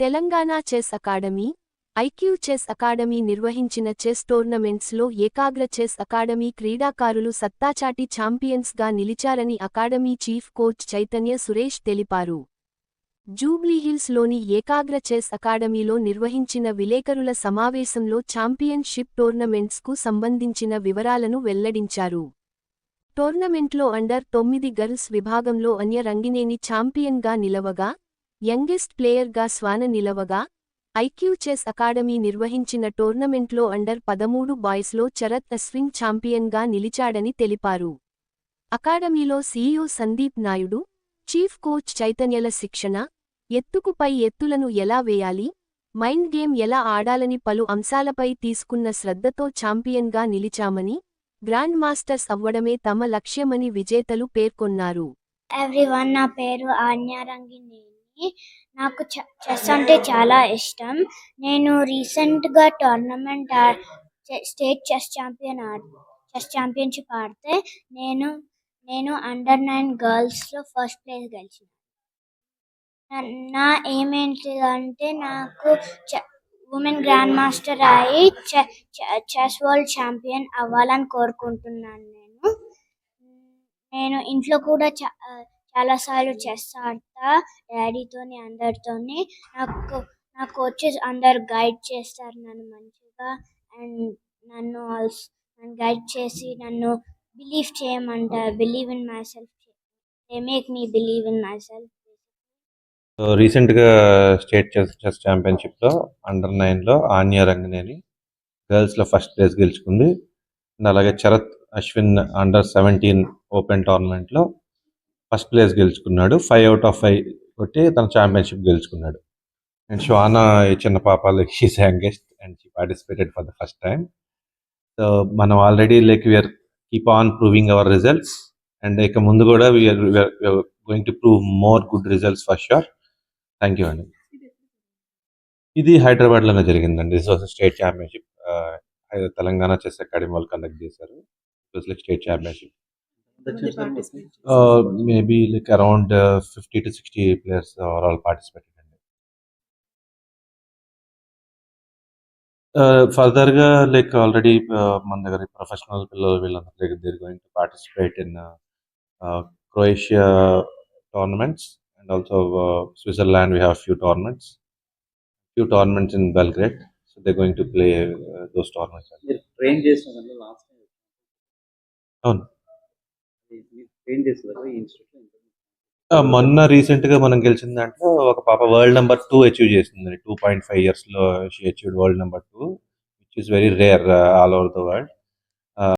Telangana chess academy IQ chess academy నిర్వహించిన chess టోర్నమెంట్స్లో Ekagra chess academy క్రీడాకారులు సత్తాచాటి ఛాంపియన్స్గా నిలిచారని academy chief coach Chaitanya Suresh తెలిపారు. జూబ్లీహిల్స్లోని ఏకాగ్ర చెస్ అకాడమీలో నిర్వహించిన విలేకరుల సమావేశంలో ఛాంపియన్షిప్ టోర్నమెంట్స్కు సంబంధించిన వివరాలను వెల్లడించారు. టోర్నమెంట్లో అండర్ తొమ్మిది గర్ల్స్ విభాగంలో అన్య రంగినేని ఛాంపియన్గా నిలవగా యంగెస్ట్ ప్లేయర్గా శ్వాన నిలవగా ఐక్యూ చెస్ అకాడమీ నిర్వహించిన టోర్నమెంట్లో అండర్ పదమూడు బాయ్స్లో చరత్ అశ్విన్ ఛాంపియన్గా నిలిచాడని తెలిపారు. అకాడమీలో CEO Sandeep Naidu chief coach చైతన్యల శిక్షణ ఎత్తుకుపై ఎత్తులను ఎలా వేయాలి మైండ్ గేమ్ ఎలా ఆడాలని పలు అంశాలపై తీసుకున్న శ్రద్ధతో ఛాంపియన్గా నిలిచామని గ్రాండ్ మాస్టర్స్ అవ్వడమే తమ లక్ష్యమని విజేతలు పేర్కొన్నారు. ఎవ్రీవన్ నా పేరు ఆన్యారంగి నేను. నాకు చె- చెస్ అంటే చాలా ఇష్టం. నేను రీసెంట్గా tournament state chess champion chess championship ఆడితే నేను నేను అండర్ నైన్ గర్ల్స్లో ఫస్ట్ ప్లేస్ గెలిచిన. నా- ఏమేంటి అంటే నాకు ఉమెన్ గ్రాండ్ మాస్టర్ అయి చె- చెస్ వరల్డ్ ఛాంపియన్ అవ్వాలని కోరుకుంటున్నాను నేను. నేను ఇంట్లో కూడా చాలాసార్లు చాలా సార్లు చెస్ ఆడతా డాడీతోని అందరితోని. నాకు నా కోచెస్ అందరు గైడ్ చేస్తారు నన్ను మంచిగా. అండ్ నన్ను ఆల్సో నన్ను గైడ్ చేసి నన్ను బిలీవ్ చేయమంటారు believe in myself they make me believe in myself so రీసెంట్గా స్టేట్ చెస్ చెస్ ఛాంపియన్షిప్లో అండర్ నైన్లో ఆన్యా రంగనేని గర్ల్స్లో ఫస్ట్ ప్లేస్ గెలుచుకుంది. అండ్ అలాగే Charath Ashwin under seventeen open టోర్నమెంట్లో ఫస్ట్ ప్లేస్ గెలుచుకున్నాడు. ఫైవ్ అవుట్ ఆఫ్ ఫైవ్ కొట్టి తన ఛాంపియన్షిప్ గెలుచుకున్నాడు. అండ్ శ్వానా ఈ చిన్న పాప like she's youngest and she participated for the first time so మనం already like we're keep on proving our results and ఇక ముందు కూడా we're going to prove more good results for sure thank you అండి ఇది హైదరాబాద్లోనే జరిగిందండి. This was state championship Telangana chess academy వాళ్ళు conduct చేశారు. State championship Maybe like around fifty to sixty players are all participated అండి ఫర్దర్గా like already మన దగ్గర ప్రొఫెషనల్ పిల్లలు వీళ్ళందరూ దగ్గర there going to participate in Croatia tournaments and also uh, Switzerland. We have few tournaments, few tournaments in Belgrade. So they're going to play uh, those tournaments. మీరు train చేసిన దాంట్లో last time అవును ఏం చేస్తున్నారు ఈ ఇన్స్టిట్యూట్ మొన్న రీసెంట్గా మనం గెలిచిన దాంట్లో ఒక పాప వరల్డ్ నెంబర్ టూ అచీవ్ చేసింది టూ పాయింట్ ఫైవ్ ఇయర్స్లో she achieved world number two which is very rare all over the world